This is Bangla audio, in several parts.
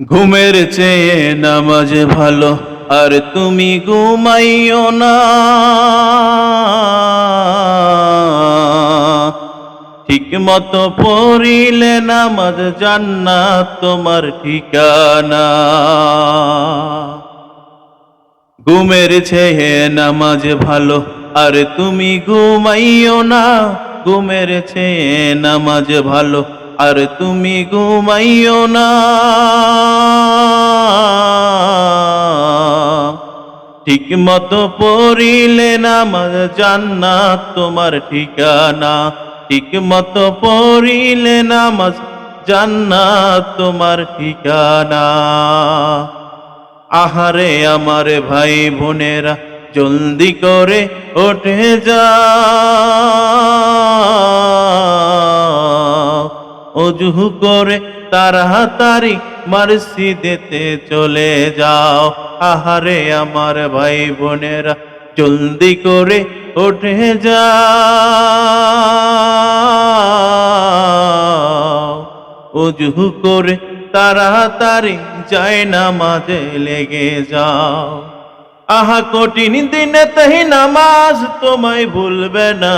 ঘুমের চেয়ে নামাজ ভালো, আর তুমি ঘুমাইও না। ঠিক মতো পড়িলে নামাজ জান্নাত তোমার ঠিকানা। ঘুমের ছেয়ে নামাজ ভালো, আর তুমি ঘুমাইও না। ঘুমের ছেয়ে নামাজ ভালো আর তুমি ঘুমাইও না। ঠিক মতো পড়িলে নামাজ জান্নাত তোমার ঠিকানা। ঠিক মতো পড়িলে নামাজ জান্নাত তোমার ঠিকানা। আহারে আমার ভাই বোনেরা, জলদি করে ওঠে যা। অজুহু করে তাড়াতাড়ি মসজিদেতে চলে যাও। আহারে আমার ভাই বোনেরা, জলদি করে ওঠে যাও। অজুহু করে তাড়াতাড়ি যায় নামাজে লেগে যাও। আহা কঠিন দিনে তাই নামাজ তোমায় ভুলবে না।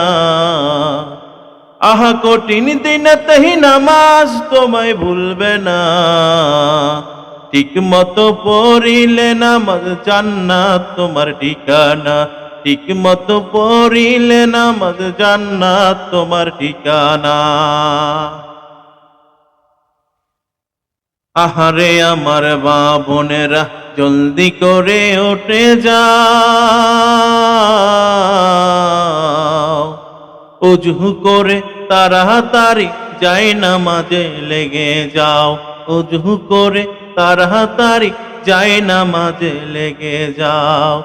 আহা, কঠিন তাই নামাজ তোমায় ভুলবে না। ঠিক মতো পড়িলে নামাজ জান্নাত তোমার ঠিকানা। ঠিক মতো পড়িলে নামাজ জান্নাত তোমার ঠিকানা। আহারে আমার বা বোনেরা জলদি করে ওঠে যাও। অজু করে তাড়াতাড়ি যাই নামাজে লেগে যাও। অজু করে তাড়াতাড়ি যাই নামাজে লেগে যাও।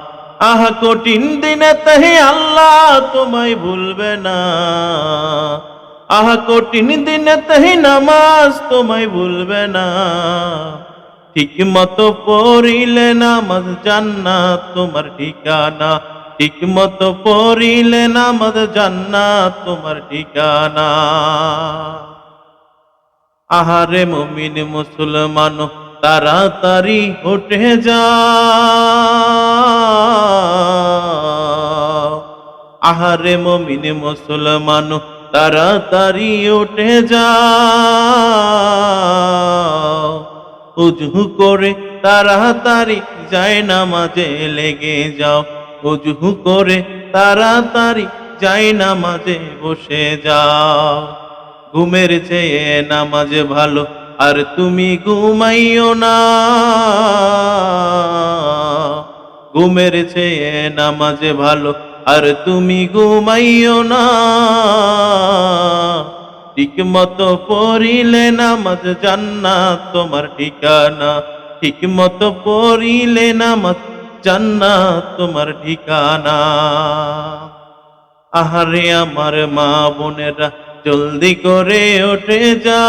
আহা, কঠিন দিনে তাহি আল্লাহ তোমায় ভুলবে না। আহা, কঠিন দিনে তাহি নামাজ তোমায় ভুলবে না। ঠিক মতো পড়িলে নামাজ জান্নাত তোমার ঠিকানা। ঠিক মতো পড়িলে নামাজ জান্নাত তোমার ঠিকানা। আহারে মুমিন মুসলমান, তাড়াতাড়ি উঠে যা আহারে মমিন মুসলমান, তাড়াতাড়ি উঠে যাও। উজু করে তাড়াতাড়ি যায় নামাজে লেগে যাও। উজু করে তাড়াতাড়ি যায় নামাজে বসে যাও। ঘুমের চেয়ে নামাজ ভালো, আর তুমি ঘুমাইও না। ঘুমের চেয়ে নামাজ ভালো, আর তুমি ঘুমাইও না। ঠিক মতো পড়িলে নামাজ জান্নাত, তোমার ঠিকানা। ঠিক মতো পড়িলে নামাজ জান্নাত তোমার ঠিকানা। আহারে আমার মা বোনেরা, জলদি করে ওঠে যা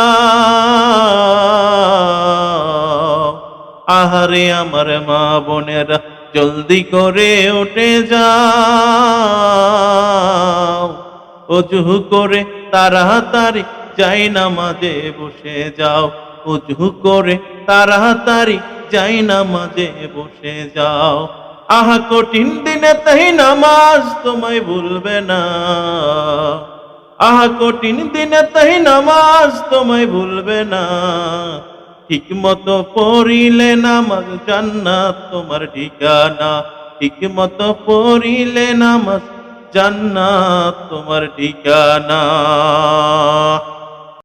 আহারে আমার মা বোনেরা, জলদি করে ওঠে যাও। অজু করে তাড়াতাড়ি যাই নামাজে বসে যাও। অজু করে তাড়াতাড়ি যাই নামাজে বসে যাও। আহা, কঠিন দিনে তাই নামাজ তোমায় ভুলবে না। আহা, কঠিন দিনে তাই নামাজ তোমায় ভুলবে না। ঠিক মতো পড়িলে নামাজ জান্নাত তোমার ঠিকানা। ঠিক মতো পড়িলে নামাজ জান্নাত তোমার ঠিকানা।